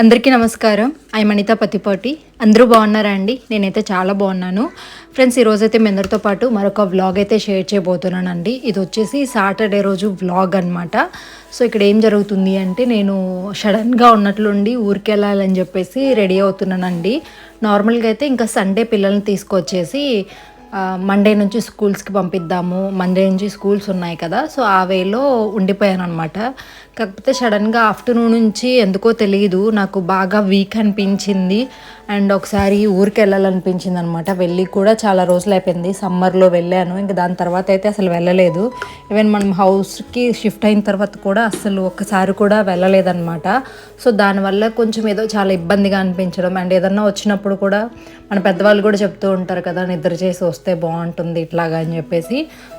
అందరికీ నమస్కారం. ఐ మణిత పతిపాటి అందరూ బాగున్నారా అండి? నేనైతే చాలా బాగున్నాను. ఫ్రెండ్స్ ఈరోజైతే మీ అందరితో పాటు మరొక వ్లాగ్ అయితే షేర్ చేయబోతున్నానండి. ఇది వచ్చేసి సాటర్డే రోజు వ్లాగ్ అనమాట సో ఇక్కడ ఏం జరుగుతుంది అంటే నేను సడన్గా ఉన్నట్లుండి ఊరికి వెళ్ళాలని చెప్పేసి రెడీ అవుతున్నానండి. నార్మల్గా అయితే ఇంకా సండే పిల్లల్ని తీసుకొచ్చేసి మండే నుంచి స్కూల్స్కి పంపిద్దాము. మండే నుంచి స్కూల్స్ ఉన్నాయి కదా. సో ఆ వేలో ఉండిపోయాను అనమాట కాకపోతే సడన్గా ఆఫ్టర్నూన్ నుంచి ఎందుకో తెలియదు నాకు బాగా వీక్ అనిపించింది. అండ్ ఒకసారి ఊరికి వెళ్ళాలనిపించింది అనమాట వెళ్ళి కూడా చాలా రోజులు అయిపోయింది. సమ్మర్లో వెళ్ళాను. ఇంకా దాని తర్వాత అయితే అసలు వెళ్ళలేదు. ఈవెన్ మనం హౌస్కి షిఫ్ట్ అయిన తర్వాత కూడా అసలు ఒక్కసారి కూడా వెళ్ళలేదన్నమాట. సో దానివల్ల కొంచెం ఏదో చాలా ఇబ్బందిగా అనిపించడం. అండ్ ఏదన్నా వచ్చినప్పుడు కూడా మన పెద్దవాళ్ళు కూడా చెప్తూ ఉంటారు కదా నిద్ర చేసి వస్తే బాగుంటుంది ఇట్లాగా అని చెప్పేసి.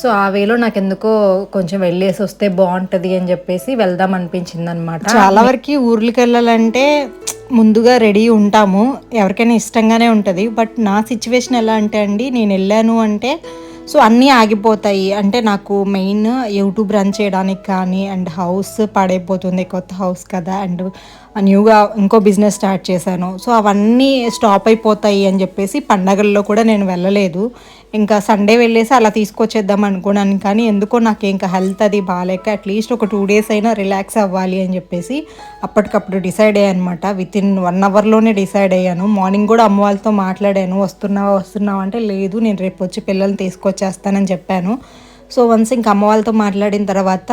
సో ఆ వేలో నాకు ఎందుకో కొంచెం వెళ్ళేసి వస్తే బాగుంటుంది అని చెప్పేసి వెళ్దాం అనిపించింది అనమాట చాలా వరకు ఊర్లకి వెళ్ళాలంటే ముందుగా రెడీ ఉంటాము. ఎవరికైనా ఇష్టంగానే ఉంటుంది. బట్ నా సిచ్యువేషన్ ఎలా అంటే అండి నేను వెళ్ళాను అంటే సో అన్నీ ఆగిపోతాయి. అంటే నాకు మెయిన్ యూట్యూబ్ రన్ చేయడానికి కానీ అండ్ హౌస్ పాడైపోతుంది కొత్త హౌస్ కదా అండ్ న్యూగా ఇంకో బిజినెస్ స్టార్ట్ చేశాను. సో అవన్నీ స్టాప్ అయిపోతాయి అని చెప్పేసి పండగల్లో కూడా నేను వెళ్ళలేదు. ఇంకా సండే వెళ్ళేసి అలా తీసుకొచ్చేద్దాం అనుకున్నాను. కానీ ఎందుకో నాకు ఇంకా హెల్త్ అది బాగాలేక అట్లీస్ట్ ఒక టూ డేస్ అయినా రిలాక్స్ అవ్వాలి అని చెప్పేసి అప్పటికప్పుడు డిసైడ్ అయ్యాను అనమాట విత్ ఇన్ వన్ అవర్లోనే డిసైడ్ అయ్యాను. మార్నింగ్ కూడా అమ్మ వాళ్ళతో మాట్లాడాను. వస్తున్నావా వస్తున్నావా అంటే లేదు నేను రేపు వచ్చి పిల్లల్ని తీసుకొచ్చేస్తానని చెప్పాను. సో వన్స్ ఇంకా అమ్మ వాళ్ళతో మాట్లాడిన తర్వాత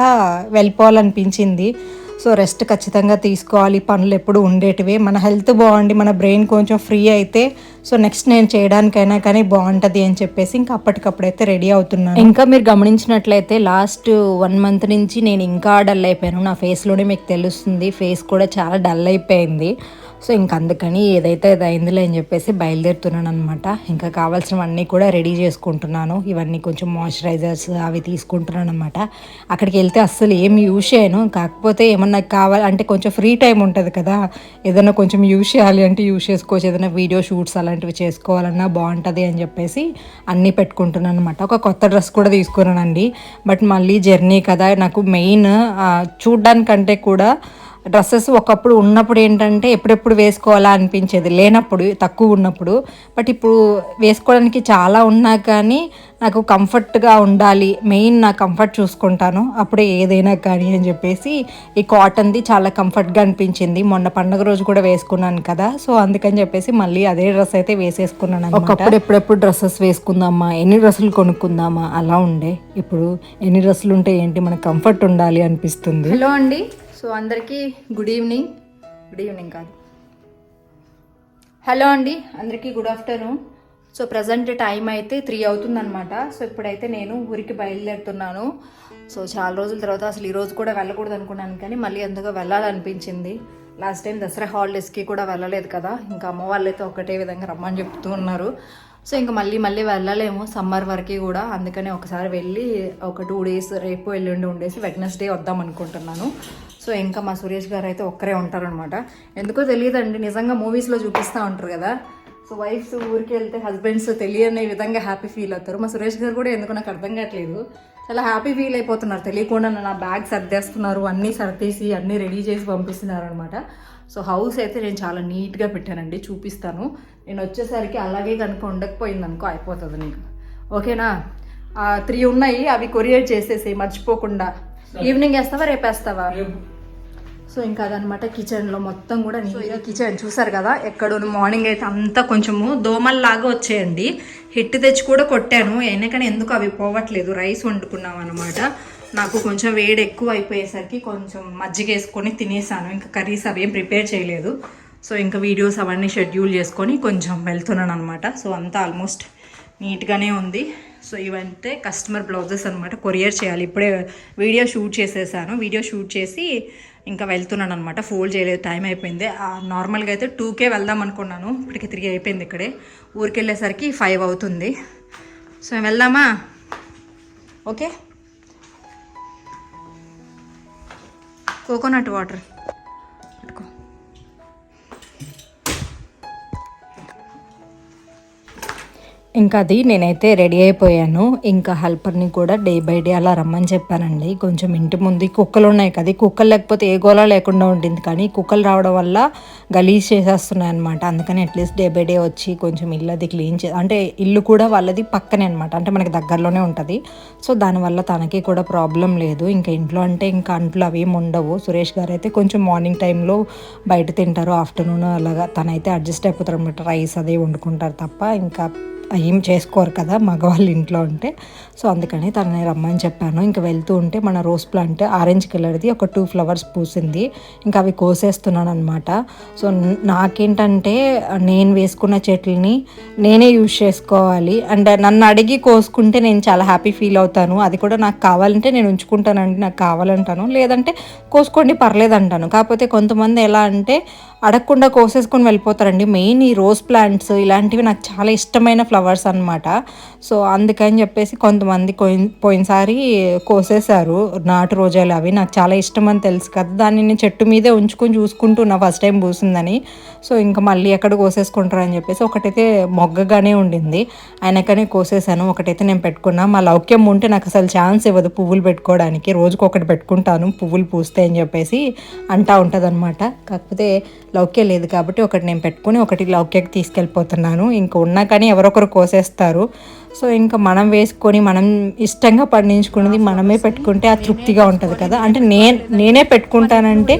వెళ్ళిపోవాలనిపించింది. సో రెస్ట్ ఖచ్చితంగా తీసుకోవాలి. పనులు ఎప్పుడు ఉండేటివే. మన హెల్త్ బాగుండి మన బ్రెయిన్ కొంచెం ఫ్రీ అయితే సో నెక్స్ట్ నేను చేయడానికైనా కానీ బాగుంటుంది అని చెప్పేసి ఇంకా అప్పటికప్పుడు అయితే రెడీ అవుతున్నాను. ఇంకా మీరు గమనించినట్లయితే లాస్ట్ వన్ మంత్ నుంచి నేను ఇంకా డల్ అయిపోయాను. నా ఫేస్లోనే మీకు తెలుస్తుంది ఫేస్ కూడా చాలా డల్ అయిపోయింది. సో ఇంక అందుకని ఏదైతే అది అయిందిలే అని చెప్పేసి బయలుదేరుతున్నాను అనమాట ఇంకా కావాల్సినవన్నీ కూడా రెడీ చేసుకుంటున్నాను. ఇవన్నీ కొంచెం మాయిశ్చరైజర్స్ అవి తీసుకుంటున్నాను అనమాట అక్కడికి వెళ్తే అస్సలు ఏం యూజ్ చేయను. కాకపోతే ఏమన్నా కావాలి అంటే కొంచెం ఫ్రీ టైం ఉంటుంది కదా. ఏదైనా కొంచెం యూజ్ చేయాలి అంటే యూజ్ చేసుకోవచ్చు. ఏదైనా వీడియో షూట్స్ అలాంటివి చేసుకోవాలన్నా బాగుంటుంది అని చెప్పేసి అన్నీ పెట్టుకుంటున్నాను అనమాట ఒక కొత్త డ్రెస్ కూడా తీసుకున్నానండి. బట్ మళ్ళీ జర్నీ కదా. నాకు మెయిన్ చూడ్డానికంటే కూడా డ్రెస్సెస్ ఒకప్పుడు ఉన్నప్పుడు ఏంటంటే ఎప్పుడెప్పుడు వేసుకోవాలా అనిపించేది. లేనప్పుడు తక్కువ ఉన్నప్పుడు. బట్ ఇప్పుడు వేసుకోవడానికి చాలా ఉన్నా కానీ నాకు కంఫర్ట్గా ఉండాలి. మెయిన్ నా కంఫర్ట్ చూసుకుంటాను. అప్పుడే ఏదైనా కానీ అని చెప్పేసి ఈ కాటన్ది చాలా కంఫర్ట్గా అనిపించింది. మొన్న పండుగ రోజు కూడా వేసుకున్నాను కదా. సో అందుకని చెప్పేసి మళ్ళీ అదే డ్రెస్ అయితే వేసేసుకున్నాను ఒకప్పుడు ఎప్పుడెప్పుడు డ్రెస్సెస్ వేసుకుందామా? ఎన్ని డ్రెస్సులు కొనుక్కుందామా? అలా ఉండే. ఇప్పుడు ఎన్ని డ్రెస్సులు ఉంటే ఏంటి? మనకు కంఫర్ట్ ఉండాలి అనిపిస్తుంది. హలో అండి. సో అందరికీ గుడ్ ఈవినింగ్. గుడ్ ఈవినింగ్ కాదు. హలో అండి అందరికీ good afternoon. So present time అయితే త్రీ అవుతుందన్నమాట. సో ఇప్పుడైతే నేను ఊరికి బయలుదేరుతున్నాను. సో చాలా రోజుల తర్వాత అసలు ఈ రోజు కూడా వెళ్ళకూడదు అనుకున్నాను కానీ మళ్ళీ ఎందుకో వెళ్ళాలనిపించింది. లాస్ట్ టైం దసరా హాలిడేస్కి కూడా వెళ్ళలేదు కదా. ఇంకా అమ్మ వాళ్ళైతే ఒకటే విధంగా రమ్మని చెప్తూ ఉన్నారు. సో ఇంకా మళ్ళీ మళ్ళీ వెళ్ళలేము. సమ్మర్ వరకు కూడా. అందుకనే ఒకసారి వెళ్ళి ఒక టూ డేస్ రేపు ఎల్లుండి ఉండేసి వెడ్నెస్డే వద్దాం అనుకుంటున్నాను. సో ఇంకా మా సురేష్ గారు అయితే ఒక్కరే ఉంటారనమాట ఎందుకో తెలియదండి. నిజంగా మూవీస్లో చూపిస్తూ ఉంటారు కదా. సో వైఫ్స్ ఊరికి వెళ్తే హస్బెండ్స్ తెలియని విధంగా హ్యాపీ ఫీల్ అవుతారు. మా సురేష్ గారు కూడా ఎందుకు నాకు అర్థం కావట్లేదు. చాలా హ్యాపీ ఫీల్ అయిపోతున్నారు. తెలియకుండా నా బ్యాగ్ సర్దేస్తున్నారు. అన్నీ సర్దేసి అన్నీ రెడీ చేసి పంపిస్తున్నారు అనమాట సో హౌస్ అయితే నేను చాలా నీట్గా పెట్టానండి చూపిస్తాను. నేను వచ్చేసరికి అలాగే కనుక ఉండకపోయింది అనుకో అయిపోతుంది నీకు. ఓకేనా? త్రీ ఉన్నాయి అవి కొరియర్ చేసేసి మర్చిపోకుండా. ఈవినింగ్ వేస్తావా రేపు వేస్తావా? సో ఇంకా అదనమాట కిచెన్లో మొత్తం కూడా నీట్గా కిచెన్. చూసారు కదా ఎక్కడ మార్నింగ్ అయితే అంతా కొంచెము దోమల్లాగా వచ్చేయండి. హిట్ తెచ్చి కూడా కొట్టాను. అయినా ఎందుకు అవి పోవట్లేదు? రైస్ వండుకున్నాం అనమాట నాకు కొంచెం వేడి ఎక్కువ అయిపోయేసరికి కొంచెం మజ్జిగ వేసుకొని తినేసాను. ఇంకా కర్రీస్ అవి ఏం ప్రిపేర్ చేయలేదు. సో ఇంకా వీడియోస్ అవన్నీ షెడ్యూల్ చేసుకొని కొంచెం వెళ్తున్నాను అనమాట సో అంతా ఆల్మోస్ట్ నీట్గానే ఉంది. సో ఇవంటే కస్టమర్ బ్లౌజెస్ అనమాట కొరియర్ చేయాలి. ఇప్పుడే వీడియో షూట్ చేసేసాను. వీడియో షూట్ చేసి ఇంకా వెళ్తున్నాను అనమాట ఫోల్డ్ చేయలేదు. టైం అయిపోయింది. నార్మల్గా అయితే టూకే వెళ్దాం అనుకున్నాను. ఇప్పటికి త్రీ అయిపోయింది ఇక్కడే. ఊరికి వెళ్ళేసరికి ఫైవ్ అవుతుంది. సో వెళ్దామా? ఓకే? కోకోనట్ వాటర్ ఇంకా అది నేనైతే రెడీ అయిపోయాను. ఇంకా హెల్పర్ని కూడా డే బై డే అలా రమ్మని చెప్పానండి. కొంచెం ఇంటి ముందు కుక్కలు ఉన్నాయి కదా కుక్కలు లేకపోతే ఏ గోళ లేకుండా ఉంటుంది కానీ కుక్కలు రావడం వల్ల గలీజ్ చేసేస్తున్నాయి అనమాట అందుకని అట్లీస్ట్ డే బై డే వచ్చి కొంచెం ఇల్లు అది క్లీన్ చే అంటే ఇల్లు కూడా వాళ్ళది పక్కనే అనమాట అంటే మనకి దగ్గరలోనే ఉంటుంది. సో దానివల్ల తనకి కూడా ప్రాబ్లం లేదు. ఇంకా ఇంట్లో అంటే ఇంకా అంట్లు అవి ఉండవు. సురేష్ గారు అయితే కొంచెం మార్నింగ్ టైంలో బయట తింటారు. ఆఫ్టర్నూన్ అలాగా తనైతే అడ్జస్ట్ అయిపోతారు అనమాట రైస్ అదే వండుకుంటారు తప్ప ఇంకా ఏం చేసుకోరు కదా మగవాళ్ళు ఇంట్లో ఉంటే. సో అందుకని తనని రమ్మని చెప్పాను. ఇంకా వెళ్తూ ఉంటే మన రోజ్ ప్లాంట్ ఆరెంజ్ కలర్ది ఒక టూ ఫ్లవర్స్ పూసింది. ఇంకా అవి కోసేస్తున్నాను అనమాట సో నాకేంటంటే నేను వేసుకున్న చెట్లని నేనే యూజ్ చేసుకోవాలి. అండ్ నన్ను అడిగి కోసుకుంటే నేను చాలా హ్యాపీ ఫీల్ అవుతాను. అది కూడా నాకు కావాలంటే నేను ఉంచుకుంటానండి. నాకు కావాలంటాను. లేదంటే కోసుకోండి పర్లేదు అంటాను కాకపోతే కొంతమంది ఎలా అంటే అడగకుండా కోసేసుకొని వెళ్ళిపోతారండి. మెయిన్ ఈ రోజ్ ప్లాంట్స్ ఇలాంటివి నాకు చాలా ఇష్టమైన ఫ్లవర్స్ అనమాట సో అందుకని చెప్పేసి కొంతమంది పోయినసారి కోసేశారు. నాటు రోజాలు అవి. నాకు చాలా ఇష్టం అని తెలుసు కదా. దాన్ని నేను చెట్టు మీదే ఉంచుకొని చూసుకుంటున్నా ఫస్ట్ టైం పూసిందని. సో ఇంకా మళ్ళీ ఎక్కడ కోసేసుకుంటారు అని చెప్పేసి ఒకటైతే మొగ్గగానే ఉండింది. ఆయనకనే కోసేసాను ఒకటైతే నేను పెట్టుకున్నా. మా లౌక్యం ఉంటే నాకు అసలు ఛాన్స్ ఇవ్వదు పువ్వులు పెట్టుకోవడానికి. రోజుకొకటి పెట్టుకుంటాను పువ్వులు పూస్తే అని చెప్పేసి అంటా ఉంటుంది అనమాట కాకపోతే లౌక్య లేదు కాబట్టి ఒకటి నేను పెట్టుకుని ఒకటి లౌక్యకి తీసుకెళ్ళిపోతున్నాను. ఇంకా ఉన్నా కానీ ఎవరొకరు కోసేస్తారు. సో ఇంకా మనం వేసుకొని మనం ఇష్టంగా పండించుకున్నది మనమే పెట్టుకుంటే ఆ తృప్తిగా ఉంటుంది కదా. అంటే నేను నేనే పెట్టుకుంటానంటే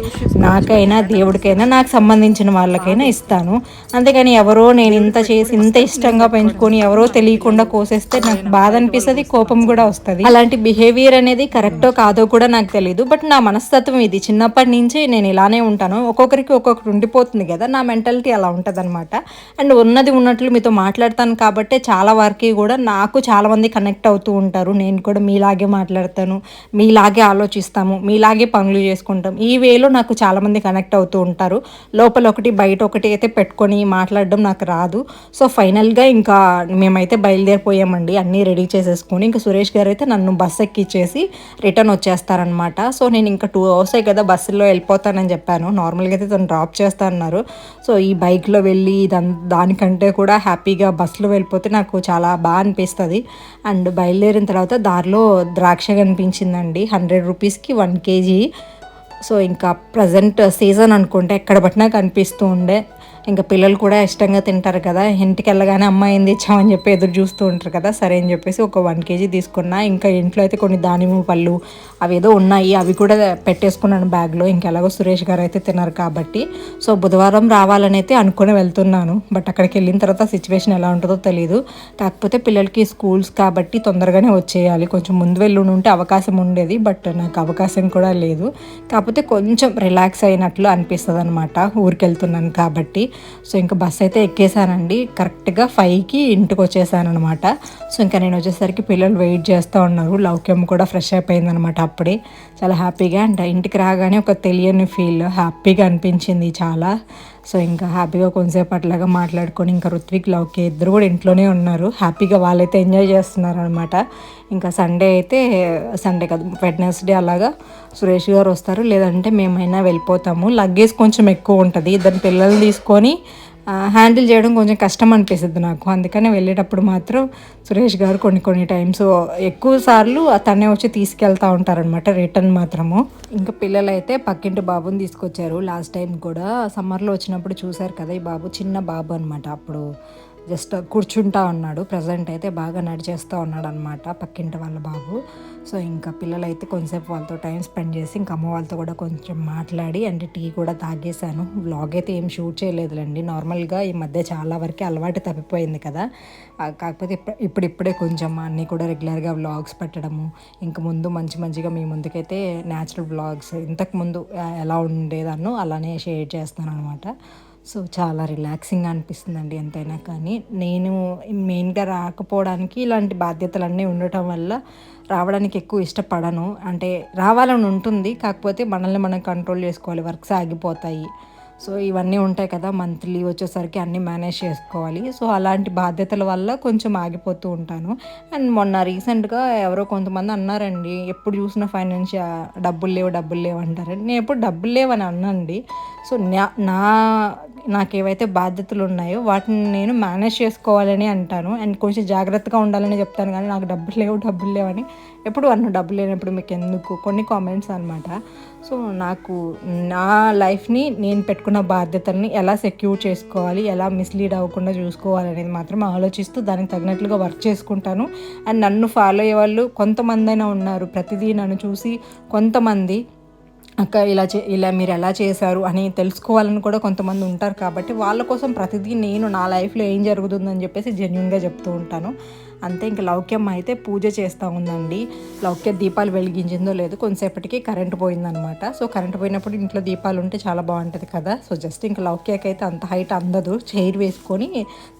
నాకైనా దేవుడికైనా నాకు సంబంధించిన వాళ్ళకైనా ఇస్తాను. అంతేగాని ఎవరో నేను ఇంత చేసి ఇంత ఇష్టంగా పెంచుకొని ఎవరో తెలియకుండా కోసేస్తే నాకు బాధ అనిపిస్తుంది కోపం కూడా వస్తుంది. అలాంటి బిహేవియర్ అనేది కరెక్టో కాదో కూడా నాకు తెలియదు బట్ నా మనస్తత్వం ఇది. చిన్నప్పటి నుంచి నేను ఇలానే ఉంటాను. ఒక్కొక్కరికి ఒక్కొక్కటి ఉండిపోతుంది కదా. నా మెంటాలిటీ అలా ఉంటుంది అనమాట అండ్ ఉన్నది ఉన్నట్లు మీతో మాట్లాడతాను కాబట్టి చాలా వరకు కూడా నాకు చాలామంది కనెక్ట్ అవుతూ ఉంటారు. నేను కూడా మీలాగే మాట్లాడతాను. మీలాగే ఆలోచిస్తాము. మీలాగే పనులు చేసుకుంటాం. ఈ వేలో నాకు చాలామంది కనెక్ట్ అవుతూ ఉంటారు. లోపల ఒకటి బయట ఒకటి అయితే పెట్టుకొని మాట్లాడడం నాకు రాదు. సో ఫైనల్గా ఇంకా మేమైతే బయలుదేరిపోయామండి. అన్నీ రెడీ చేసేసుకొని ఇంకా సురేష్ గారు అయితే నన్ను బస్ ఎక్కిచ్చేసి రిటర్న్ వచ్చేస్తారనమాట సో నేను ఇంకా టూ అవర్స్ కదా బస్సులో వెళ్ళిపోతానని చెప్పాను. నార్మల్గా అయితే తను డ్రాప్ చేస్తా అన్నారు సో ఈ బైక్లో వెళ్ళి దానికంటే కూడా హ్యాపీగా బస్సులో వెళ్ళిపోతే నాకు చాలా బాగా అనిపిస్తుంది అండ్ బయలుదేరిన తర్వాత దారిలో ద్రాక్ష కనిపించిందండి. హండ్రెడ్ రూపీస్కి వన్ కేజీ. సో ఇంకా ప్రజెంట్ సీజన్ అనుకుంటే ఎక్కడ పట్టినా కనిపిస్తూ ఉండే. ఇంకా పిల్లలు కూడా ఇష్టంగా తింటారు కదా. ఇంటికి వెళ్ళగానే అమ్మ ఏం తెచ్చామని చెప్పి ఎదురు చూస్తూ ఉంటారు కదా. సరే అని చెప్పేసి ఒక వన్ కేజీ తీసుకున్నా. ఇంకా ఇంట్లో అయితే కొన్ని దానిమ్మ పళ్ళు అవి ఏదో ఉన్నాయి. అవి కూడా పెట్టేసుకున్నాను బ్యాగ్లో. ఇంకెలాగో సురేష్ గారు అయితే తిన్నారు కాబట్టి. సో బుధవారం రావాలని అయితే అనుకుని వెళ్తున్నాను. బట్ అక్కడికి వెళ్ళిన తర్వాత సిచ్యువేషన్ ఎలా ఉంటుందో తెలియదు కాకపోతే పిల్లలకి స్కూల్స్ కాబట్టి తొందరగానే వచ్చేయాలి. కొంచెం ముందు వెళ్ళి ఉంటే అవకాశం ఉండేది. బట్ నాకు అవకాశం కూడా లేదు. కాకపోతే కొంచెం రిలాక్స్ అయినట్లు అనిపిస్తుంది అనమాట ఊరికి వెళ్తున్నాను కాబట్టి. సో ఇంకా బస్ అయితే ఎక్కేసానండి కరెక్ట్గా ఫైవ్కి ఇంటికి వచ్చేసాను అనమాట సో ఇంకా నేను వచ్చేసరికి పిల్లలు వెయిట్ చేస్తూ ఉన్నారు. లౌక్యం కూడా ఫ్రెష్ అయిపోయింది అనమాట అప్పుడే. చాలా హ్యాపీగా అండ్ ఇంటికి రాగానే ఒక తెలియని ఫీల్ హ్యాపీగా అనిపించింది చాలా. సో ఇంకా హ్యాపీగా కొంతసేపు అట్లాగా మాట్లాడుకొని ఇంకా ఋత్విక్ లవ్కే ఇద్దరు కూడా ఇంట్లోనే ఉన్నారు. హ్యాపీగా వాళ్ళైతే ఎంజాయ్ చేస్తున్నారు అనమాట ఇంకా సండే అయితే సండే కాదు వెడ్నెస్డే అలాగా సురేష్ గారు వస్తారు. లేదంటే మేమైనా వెళ్ళిపోతాము. లగేజ్ కొంచెం ఎక్కువ ఉంటుంది. ఇద్దరు పిల్లలు తీసుకొని హ్యాండిల్ చేయడం కొంచెం కష్టం అనిపిస్తుంది నాకు. అందుకని వెళ్ళేటప్పుడు మాత్రం సురేష్ గారు కొన్ని కొన్ని టైమ్స్ ఎక్కువ సార్లు తనే వచ్చి తీసుకెళ్తా ఉంటారనమాట రిటర్న్ మాత్రము. ఇంకా పిల్లలైతే పక్కింటి బాబుని తీసుకొచ్చారు. లాస్ట్ టైం కూడా సమ్మర్లో వచ్చినప్పుడు చూశారు కదా ఈ బాబు చిన్న బాబు అనమాట అప్పుడు. జస్ట్ కూర్చుంటా ఉన్నాడు. ప్రజెంట్ అయితే బాగా నడిచేస్తూ ఉన్నాడు అనమాట పక్కింటి వాళ్ళ బాబు. సో ఇంకా పిల్లలైతే అయితే కొంచెంసేపు వాళ్ళతో టైం స్పెండ్ చేసి ఇంకా అమ్మ వాళ్ళతో కూడా కొంచెం మాట్లాడి అంటే టీ కూడా తాగేశాను. వ్లాగ్ అయితే ఏం షూట్ చేయలేదులేండి. నార్మల్గా ఈ మధ్య చాలా వరకు అలవాటు తప్పిపోయింది కదా. కాకపోతే ఇప్పుడు ఇప్పుడే కొంచెం అన్నీ కూడా రెగ్యులర్గా వ్లాగ్స్ పెట్టడము ఇంకా ముందు మంచి మంచిగా మీ ముందుకైతే న్యాచురల్ వ్లాగ్స్ ఇంతకు ముందు ఎలా ఉండేదాన్నో అలానే షేర్ చేస్తాను అనమాట సో చాలా రిలాక్సింగ్ అనిపిస్తుందండి ఎంతైనా కానీ. నేను మెయిన్గా రాకపోవడానికి ఇలాంటి బాధ్యతలన్నీ ఉండటం వల్ల రావడానికి ఎక్కువ ఇష్టపడను. అంటే రావాలని ఉంటుంది. కాకపోతే మనల్ని మనం కంట్రోల్ చేసుకోవాలి. వర్క్స్ ఆగిపోతాయి. సో ఇవన్నీ ఉంటాయి కదా మంత్లీ వచ్చేసరికి అన్నీ మేనేజ్ చేసుకోవాలి. సో అలాంటి బాధ్యతల వల్ల కొంచెం ఆగిపోతూ ఉంటాను. అండ్ మొన్న రీసెంట్గా ఎవరో కొంతమంది అన్నారండి ఎప్పుడు చూసిన ఫైనాన్షియల్ డబ్బులు లేవు డబ్బులు లేవు అంటారండి నేను ఎప్పుడు డబ్బులు లేవని అన్నండి. సో నా నా నాకేవైతే బాధ్యతలు ఉన్నాయో వాటిని నేను మేనేజ్ చేసుకోవాలని అంటాను. అండ్ కొంచెం జాగ్రత్తగా ఉండాలని చెప్తాను కానీ నాకు డబ్బులు లేవు డబ్బులు లేవని ఎప్పుడు అన్న డబ్బులు లేనప్పుడు మీకు ఎందుకు? కొన్ని కామెంట్స్ అనమాట సో నాకు నా లైఫ్ని నేను పెట్టుకున్న బాధ్యతల్ని ఎలా సెక్యూర్ చేసుకోవాలి ఎలా మిస్లీడ్ అవ్వకుండా చూసుకోవాలి అనేది మాత్రం ఆలోచిస్తూ దానికి తగినట్లుగా వర్క్ చేసుకుంటాను. అండ్ నన్ను ఫాలో అయ్యే వాళ్ళు కొంతమంది అయినా ఉన్నారు. ప్రతిదీ నన్ను చూసి కొంతమంది అక్క ఇలా చే ఇలా మీరు ఎలా చేశారు అని తెలుసుకోవాలని కూడా కొంతమంది ఉంటారు కాబట్టి వాళ్ళ కోసం ప్రతిదీ నేను నా లైఫ్లో ఏం జరుగుతుందని చెప్పేసి జెన్యున్గా చెప్తూ ఉంటాను. అంతే ఇంక లౌక్యమ్మ అయితే పూజ చేస్తూ ఉందండి. లౌక్య దీపాలు వెలిగించిందో లేదు కొంతసేపటికి కరెంట్ పోయిందనమాట. సో కరెంట్ పోయినప్పుడు ఇంట్లో దీపాలు ఉంటే చాలా బాగుంటుంది కదా. సో జస్ట్ ఇంక లౌక్యకి అయితే అంత హైట్ అందదు. చైర్ వేసుకొని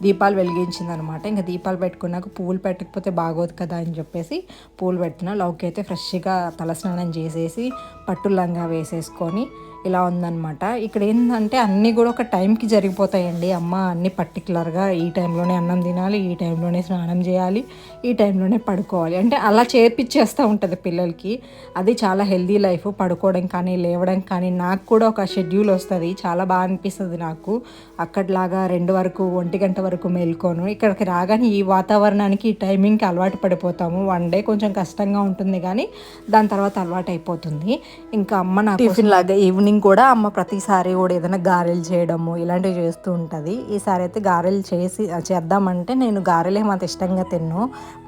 దీపాలు వెలిగించిందనమాట. ఇంకా దీపాలు పెట్టుకున్నాక పూలు పెట్టకపోతే బాగోదు కదా అని చెప్పేసి పూలు పెట్టిన. లౌక్య అయితే ఫ్రెష్గా తలస్నానం చేసేసి పట్టు లంగా వేసేసుకొని ఇలా ఉందన్నమాట. ఇక్కడ ఏంటంటే అన్నీ కూడా ఒక టైంకి జరిగిపోతాయండి. అమ్మ అన్ని పర్టికులర్గా ఈ టైంలోనే అన్నం తినాలి ఈ టైంలోనే స్నానం చేయాలి ఈ టైంలోనే పడుకోవాలి. అంటే అలా చేర్పించేస్తూ ఉంటుంది పిల్లలకి. అది చాలా హెల్దీ లైఫ్ పడుకోవడం కానీ లేవడం కానీ నాకు కూడా ఒక షెడ్యూల్ వస్తుంది. చాలా బాగా అనిపిస్తుంది నాకు. అక్కడలాగా రెండు వరకు ఒంటి గంట వరకు మేల్కోను ఇక్కడికి రాగానే ఈ వాతావరణానికి ఈ టైమింగ్కి అలవాటు పడిపోతాము. వన్ డే కొంచెం కష్టంగా ఉంటుంది కానీ దాని తర్వాత అలవాటు అయిపోతుంది. ఇంకా అమ్మ నాకు టిఫిన్ లాగా ఈవినింగ్ కూడా అమ్మ ప్రతిసారి కూడా ఏదైనా గారెలు చేయడము ఇలాంటివి చేస్తూ ఉంటుంది. ఈసారి అయితే గారెలు చేసి చేద్దామంటే నేను గారెలు ఏమంత ఇష్టంగా తిన్ను.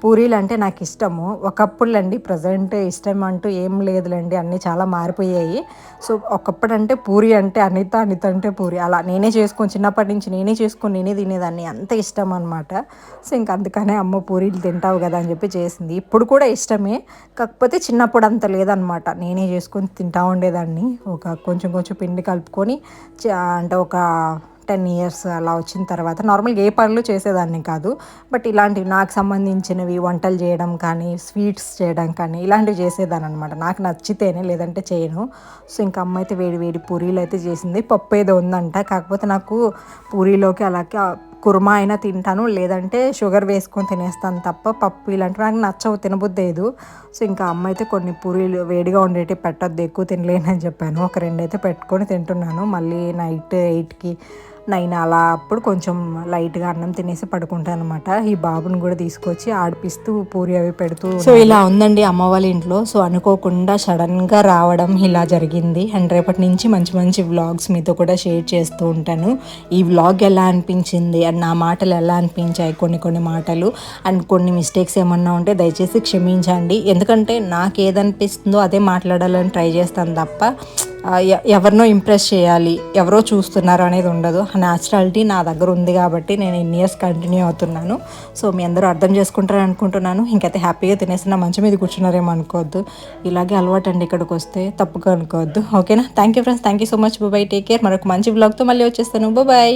పూరీలు అంటే నాకు ఇష్టము. ఒకప్పుడు అండి ప్రజెంట్ ఇష్టం అంటూ ఏం లేదులేండి అన్నీ చాలా మారిపోయాయి. సో ఒకప్పుడు అంటే పూరి అంటే అనిత అనిత అంటే పూరి. అలా నేనే చేసుకొని చిన్నప్పటి నుంచి నేనే చేసుకొని నేనే తినేదాన్ని. అంత ఇష్టం అనమాట సో ఇంక అందుకనే అమ్మ పూరీలు తింటావు కదా అని చెప్పి చేసింది. ఇప్పుడు కూడా ఇష్టమే. కాకపోతే చిన్నప్పుడు అంత లేదనమాట నేనే చేసుకొని తింటా ఉండేదాన్ని. ఒక కొంచెం కొంచెం పిండి కలుపుకొని అంటే ఒక టెన్ ఇయర్స్ అలా వచ్చిన తర్వాత నార్మల్గా ఏ పనులు చేసేదాన్ని కాదు. బట్ ఇలాంటివి నాకు సంబంధించినవి వంటలు చేయడం కానీ స్వీట్స్ చేయడం కానీ ఇలాంటివి చేసేదాన్ని అనమాట నాకు నచ్చితేనే లేదంటే చేయను. సో ఇంకా అమ్మ అయితే వేడి వేడి పూరీలు అయితే చేసింది. పప్పు ఏదో ఉందంట. కాకపోతే నాకు పూరీలోకి అలాగే కుర్మా అయినా తింటాను లేదంటే షుగర్ వేసుకొని తినేస్తాను తప్ప పప్పు ఇలాంటివి నాకు నచ్చవు తినబుద్దేదు సో ఇంకా అమ్మ అయితే కొన్ని పూరీలు వేడిగా ఉండేటివి పెట్టద్దు ఎక్కువ తినలేనని చెప్పాను. ఒక రెండు అయితే పెట్టుకొని తింటున్నాను. మళ్ళీ నైట్ ఎయిట్కి నైన్ అలా అప్పుడు కొంచెం లైట్గా అన్నం తినేసి పడుకుంటాను అనమాట ఈ బాబుని కూడా తీసుకొచ్చి ఆడిపిస్తూ పూరి అవి పెడుతూ సో ఇలా ఉందండి అమ్మ వాళ్ళ ఇంట్లో. సో అనుకోకుండా సడన్గా రావడం ఇలా జరిగింది. అండ్ రేపటి నుంచి మంచి మంచి వ్లాగ్స్ మీతో కూడా షేర్ చేస్తూ ఉంటాను. ఈ వ్లాగ్ ఎలా అనిపించింది? అండ్ నా మాటలు ఎలా అనిపించాయి? కొన్ని కొన్ని మాటలు. అండ్ కొన్ని మిస్టేక్స్ ఏమన్నా ఉంటే దయచేసి క్షమించండి. ఎందుకంటే నాకు ఏదనిపిస్తుందో అదే మాట్లాడాలని ట్రై చేస్తాను తప్ప ఎవరినో ఇంప్రెస్ చేయాలి ఎవరో చూస్తున్నారు అనేది ఉండదు. ఆ న్యాచురాలిటీ నా దగ్గర ఉంది కాబట్టి నేను ఇన్ని ఇయర్స్ కంటిన్యూ అవుతున్నాను. సో మీ అందరూ అర్థం చేసుకుంటారని అనుకుంటున్నాను. ఇంకైతే హ్యాపీగా తినేసిన మంచి మీద కూర్చున్నారేమో అనుకోవద్దు. ఇలాగే అలవాటు అండి ఇక్కడికి వస్తే తప్పుగా అనుకోవద్దు. ఓకేనా thank you friends thank you so much bye take care మరొక మంచి బ్లాగ్తో మళ్ళీ వచ్చేస్తాను. బాయ్